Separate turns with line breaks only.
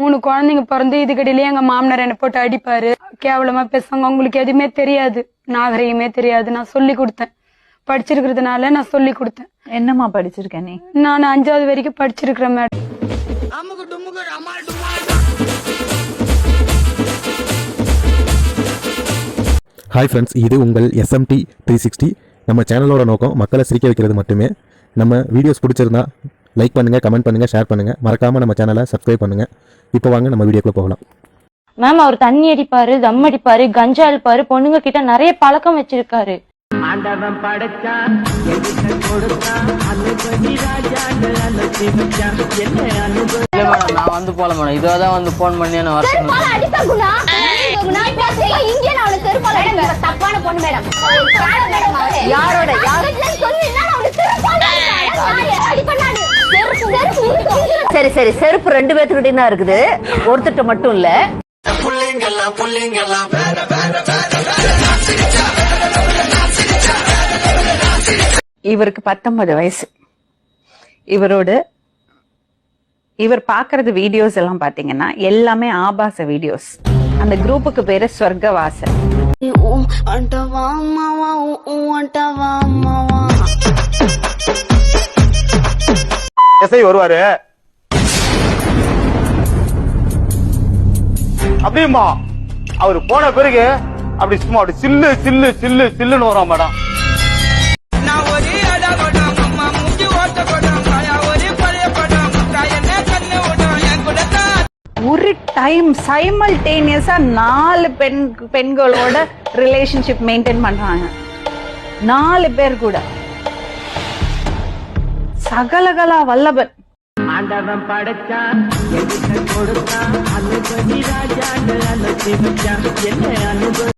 மூணு குழந்தைங்க பிறந்து இதுக்கடியிலேயே எங்க மாமனார் என்னை போட்டு அடிப்பாரு. கேவலமா பேசுவாங்க. உங்களுக்கு எதுவுமே தெரியாது. நாகரிகமே தெரியாது. நான் சொல்லி கொடுத்தேன். படிச்சிருக்கிறதுனால நான் சொல்லி கொடுத்தேன்.
என்னம்மா படிச்சிருக்க நீ?
நான் அஞ்சாவது வரைக்கும் படிச்சிருக்கிறேன் மேடம்.
ஹாய் ஃப்ரெண்ட்ஸ் இது உங்கள் எஸ்எம்டி த்ரீ சிக்ஸ்டி நம்ம சேனலோட நோக்கம் மக்களை சிரிக்க வைக்கிறது மட்டுமே. நம்ம வீடியோஸ் பிடிச்சிருந்தா லைக் பண்ணுங்கள் கமெண்ட் பண்ணுங்கள் ஷேர் பண்ணுங்கள் மறக்காமல் நம்ம சேனலை சப்ஸ்கிரைப் பண்ணுங்கள் இப்போ வாங்க நம்ம வீடியோக்குள்ளே போகலாம்.
மேம் அவர் தண்ணி அடிப்பாரு தம் அடிப்பாரு கஞ்சா அடிப்பாரு பொண்ணுங்க கிட்ட நிறைய பழக்கம் வச்சிருக்காரு.
ஆண்டவன் படைச்சான்
நான் வந்து போல மேடம். இதுவாக தான் வந்து ஃபோன் பண்ணி வர
நான் அடிப்பேன். தப்பான பொண்ணு மேடம் யாரோட யார்
சரி சரி செருப்பு ரெண்டு பேர்த்துக்கிட்டே தான் இருக்குது. ஒருத்தட்ட மட்டும் இல்ல.
இவருக்கு பத்தொன்பது வயசு. இவரோட இவர் பாக்குறது வீடியோஸ் எல்லாம் பாத்தீங்கன்னா எல்லாமே ஆபாச வீடியோஸ் அந்த குரூப்புக்கு பேரு
எஸ்ஐ வருவாரு. அப்படியுமா அவர் போன பிறகு அப்படி சும்மா அப்படி சில்லு சில்லு சில்லு சில்லுன்னு வரும் மேடம்.
நான் ஒரு அடகொடம் அம்மா மூஞ்சி ஓட்ட கொடம் மாயா ஒரு பழைய படம் முக்கா என்ன கண்ணு விடும் என் கூட தான்
ஒரு டைம் சைமல்டேனியஸா நாலு பெண் பெண்களோட ரிலேஷன்ஷிப் மெயின்டைன் பண்றாங்க. நாலு பேர் கூட. சகலகலா வல்லபன்.
ஆண்டவன் படைச்சான் கொடுத்தான் அனுபவி ராஜாங்க அனுப்பி வச்சான் என்ன அனுபவி